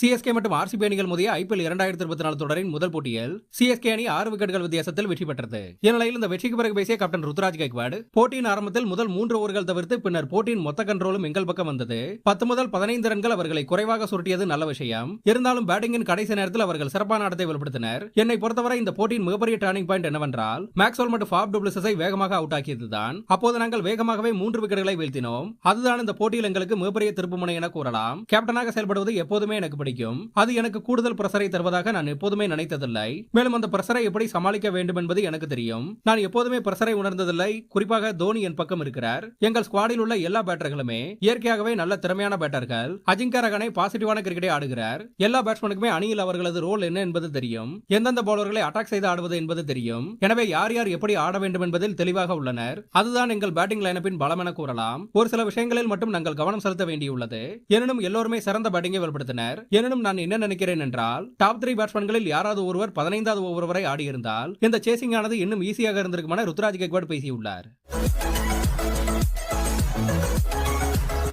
CSK மற்றும் RCB அணிகள் மோதிய ஐபிஎல் இரண்டாயிரத்தி இருபத்தி நாலு தொடரின் முதல் போட்டியில் சிஎஸ்கே அணி ஆறு விக்கெட்டுகள் வித்தியாசத்தில் வெற்றி பெற்றது. இந்நிலையில் இந்த வெற்றிக்கு பிறகு பேசிய கேப்டன் ருத்ராஜ் கைக்வாட் போட்டியின் ஆரம்பத்தில் முதல் மூன்று ஓவர்கள் தவிர்த்து பின்னர் போட்டியின் மொத்த கண்ட்ரோலும் எங்கள் பக்கம் வந்தது. பத்து முதல் பதினைந்து ரன்கள் அவர்களை குறைவாக சுருட்டியது நல்ல விஷயம். இருந்தாலும் பேட்டிங்கின் கடைசி நேரத்தில் அவர்கள் சிறப்பான ஆட்டத்தை வெளிப்படுத்தினர். என்னை பொறுத்தவரை இந்த போட்டியின் மிகப்பெரிய டர்னிங் பாயிண்ட் என்னவென்றால் மேக்ஸ்வெல் மற்றும் ஃபாப் டூப்ளிசஸை வேகமாக அவுட் ஆக்கியதுதான். அப்போது நாங்கள் வேகமாகவே மூன்று விக்கெட்டுகளை வீழ்த்தினோம். அதுதான் இந்த போட்டியில் எங்களுக்கு மிகப்பெரிய திருப்புமுனை என கூறலாம். கேப்டனாக செயல்படுவது எப்போதுமே எனக்கு பிடிக்கும். அது எனக்கு கூடுதல் பிரஷரை தருவதாக நான் எப்போதுமே நினைத்ததில்லை. மேலும் அந்த பிரஷரை எப்படி சமாளிக்க வேண்டும் என்பது எனக்கு தெரியும். நான் எப்போதுமே பிரஷரை உணர்ந்ததில்லை. குறிப்பாக தோனி என் பக்கம் இருக்கிறார். எங்கள் ஸ்குவாடில் உள்ள எல்லா பேட்டர்களுமே இயற்கையாகவே நல்ல திறமையான பேட்டர்கள் அஜிங்கா ரகனை பாசிட்டிவான கிரிக்கெட்டை ஆடுகிறார். எல்லா பேட்ஸ்மேனுக்குமே அணியில் அவர்களது ரோல் என்ன என்பது தெரியும். எந்தெந்த பவுலர்களை அட்டாக் செய்து ஆடுவது என்பது தெரியும். எனவே யார் யார் எப்படி ஆட வேண்டும் என்பதில் தெளிவாக உள்ளனர். அதுதான் எங்கள் பேட்டிங் லைனப்பின் பலம் என கூறலாம். ஒரு சில விஷயங்களில் மட்டும் நாங்கள் கவனம் செலுத்த வேண்டியுள்ளது. எனினும் எல்லோருமே சிறந்த பேட்டிங்கை வெளிப்படுத்தினர் எனினும் நான் என்ன நினைக்கிறேன் என்றால் டாப் த்ரீ பேட்ஸ்மேன்களில் யாராவது ஒருவர் பதினைந்தாவது ஓவர் வரை ஆடியிருந்தால் இந்த சேசிங் ஆனது இன்னும் ஈஸியாக இருந்திருக்குமென ருத்ராஜ் கெக்வாட் பேசியுள்ளார்.